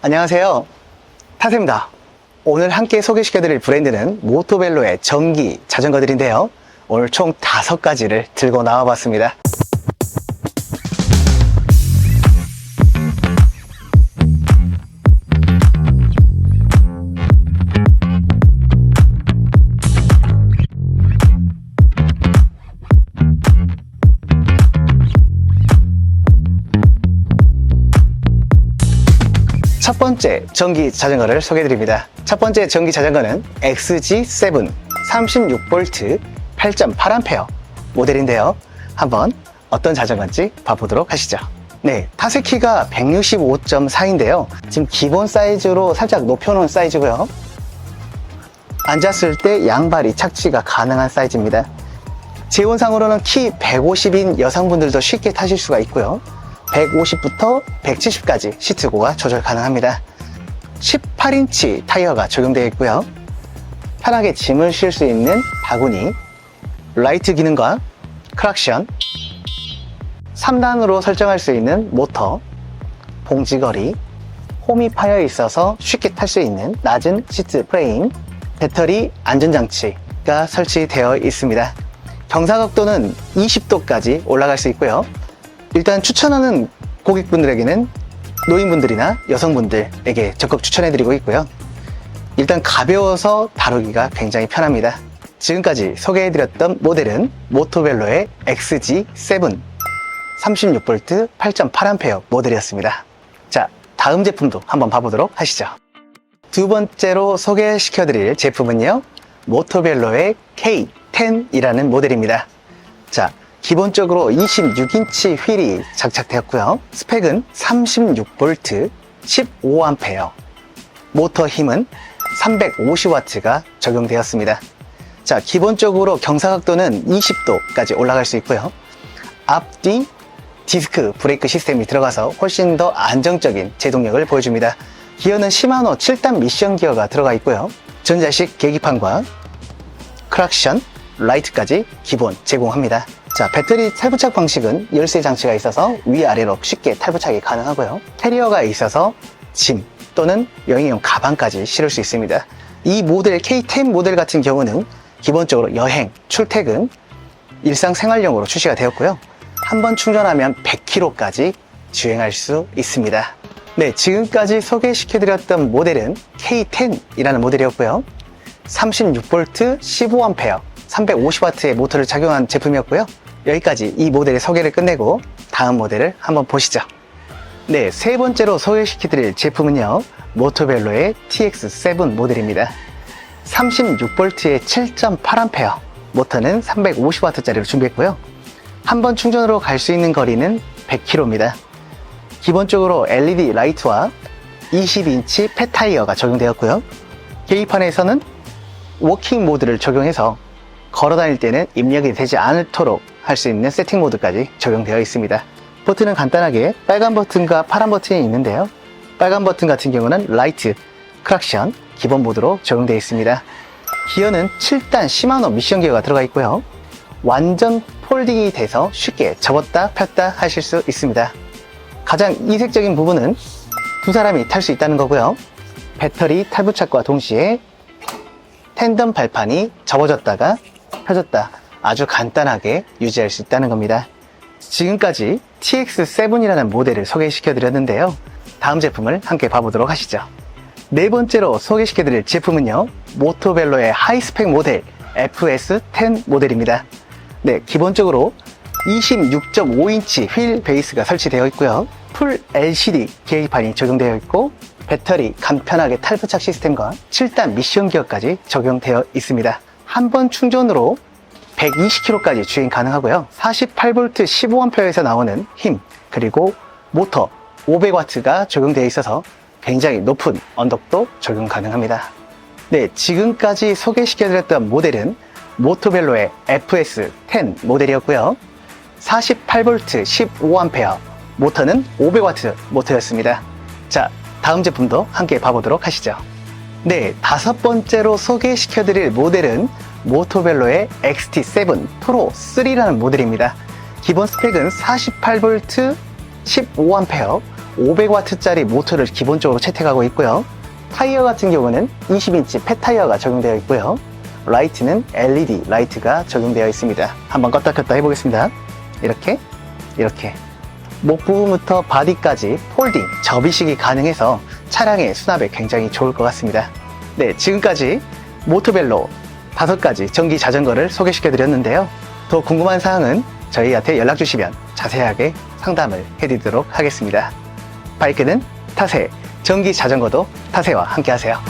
안녕하세요. 타세입니다. 오늘 함께 소개시켜 드릴 브랜드는 모토벨로의 전기 자전거들인데요. 오늘 총 다섯 가지를 들고 나와 봤습니다. 첫 번째 전기 자전거를 소개해드립니다. 첫 번째 전기 자전거는 XG7 36V 8.8A 모델인데요. 한번 어떤 자전거인지 봐보도록 하시죠. 네, 타세 키가 165.4인데요. 지금 기본 사이즈로 살짝 높여놓은 사이즈고요. 앉았을 때 양발이 착지가 가능한 사이즈입니다. 재원상으로는 키 150인 여성분들도 쉽게 타실 수가 있고요. 150부터 170까지 시트고가 조절 가능합니다. 18인치 타이어가 적용되어 있고요. 편하게 짐을 실수 있는 바구니, 라이트 기능과 크락션, 3단으로 설정할 수 있는 모터, 봉지거리, 홈이 파여 있어서 쉽게 탈 수 있는 낮은 시트 프레임, 배터리 안전장치가 설치되어 있습니다. 경사각도는 20도까지 올라갈 수 있고요. 일단 추천하는 고객분들에게는 노인분들이나 여성분들에게 적극 추천해드리고 있고요. 일단 가벼워서 다루기가 굉장히 편합니다. 지금까지 소개해드렸던 모델은 모토벨로의 XG7 36V 8.8A 모델이었습니다. 자, 다음 제품도 한번 봐보도록 하시죠. 두 번째로 소개시켜드릴 제품은요, 모토벨로의 K10이라는 모델입니다. 자, 기본적으로 26인치 휠이 장착되었고요. 스펙은 36V 15A, 모터 힘은 350W가 적용되었습니다. 자, 기본적으로 경사각도는 20도까지 올라갈 수 있고요. 앞뒤 디스크 브레이크 시스템이 들어가서 훨씬 더 안정적인 제동력을 보여줍니다. 기어는 시마노 7단 미션 기어가 들어가 있고요. 전자식 계기판과 크락션, 라이트까지 기본 제공합니다. 자, 배터리 탈부착 방식은 열쇠 장치가 있어서 위아래로 쉽게 탈부착이 가능하고요. 캐리어가 있어서 짐 또는 여행용 가방까지 실을 수 있습니다. 이 모델 K10 모델 같은 경우는 기본적으로 여행, 출퇴근, 일상생활용으로 출시가 되었고요. 한 번 충전하면 100km까지 주행할 수 있습니다. 네, 지금까지 소개시켜드렸던 모델은 K10이라는 모델이었고요. 36V 15A 350W의 모터를 착용한 제품이었고요. 여기까지 이 모델의 소개를 끝내고 다음 모델을 한번 보시죠. 네, 세 번째로 소개시켜 드릴 제품은요. 모토벨로의 TX7 모델입니다. 36V의 7.8A 모터는 350W짜리로 준비했고요. 한 번 충전으로 갈 수 있는 거리는 100km입니다. 기본적으로 LED 라이트와 20인치 폐타이어가 적용되었고요. 계기판에서는 워킹 모드를 적용해서 걸어 다닐 때는 입력이 되지 않도록 할 수 있는 세팅 모드까지 적용되어 있습니다. 버튼은 간단하게 빨간 버튼과 파란 버튼이 있는데요. 빨간 버튼 같은 경우는 라이트, 크락션, 기본 모드로 적용되어 있습니다. 기어는 7단 시마노 미션 기어가 들어가 있고요. 완전 폴딩이 돼서 쉽게 접었다 폈다 하실 수 있습니다. 가장 이색적인 부분은 두 사람이 탈 수 있다는 거고요. 배터리 탈부착과 동시에 텐덤 발판이 접어졌다가 펴졌다 아주 간단하게 유지할 수 있다는 겁니다. 지금까지 TX7이라는 모델을 소개시켜 드렸는데요. 다음 제품을 함께 봐보도록 하시죠. 네 번째로 소개시켜 드릴 제품은요. 모토벨로의 하이스펙 모델 FS10 모델입니다. 네, 기본적으로 26.5인치 휠 베이스가 설치되어 있고요. 풀 LCD 계기판이 적용되어 있고 배터리 간편하게 탈부착 시스템과 7단 미션 기어까지 적용되어 있습니다. 한 번 충전으로 120km까지 주행 가능하고요. 48V 15A에서 나오는 힘 그리고 모터 500W가 적용되어 있어서 굉장히 높은 언덕도 적용 가능합니다. 네, 지금까지 소개시켜드렸던 모델은 모토벨로의 FS10 모델이었고요. 48V 15A 모터는 500W 모터였습니다. 자, 다음 제품도 함께 봐보도록 하시죠. 네, 다섯 번째로 소개시켜드릴 모델은 모토벨로의 XT7 프로 3라는 모델입니다. 기본 스펙은 48V 15A 500W짜리 모터를 기본적으로 채택하고 있고요. 타이어 같은 경우는 20인치 폐타이어가 적용되어 있고요. 라이트는 LED 라이트가 적용되어 있습니다. 한번 껐다 켰다 해보겠습니다. 이렇게, 이렇게. 목 부분부터 바디까지 폴딩, 접이식이 가능해서 차량의 수납에 굉장히 좋을 것 같습니다. 네, 지금까지 모토벨로 다섯 가지 전기 자전거를 소개시켜 드렸는데요. 더 궁금한 사항은 저희한테 연락 주시면 자세하게 상담을 해드리도록 하겠습니다. 바이크는 타세, 전기 자전거도 타세와 함께 하세요.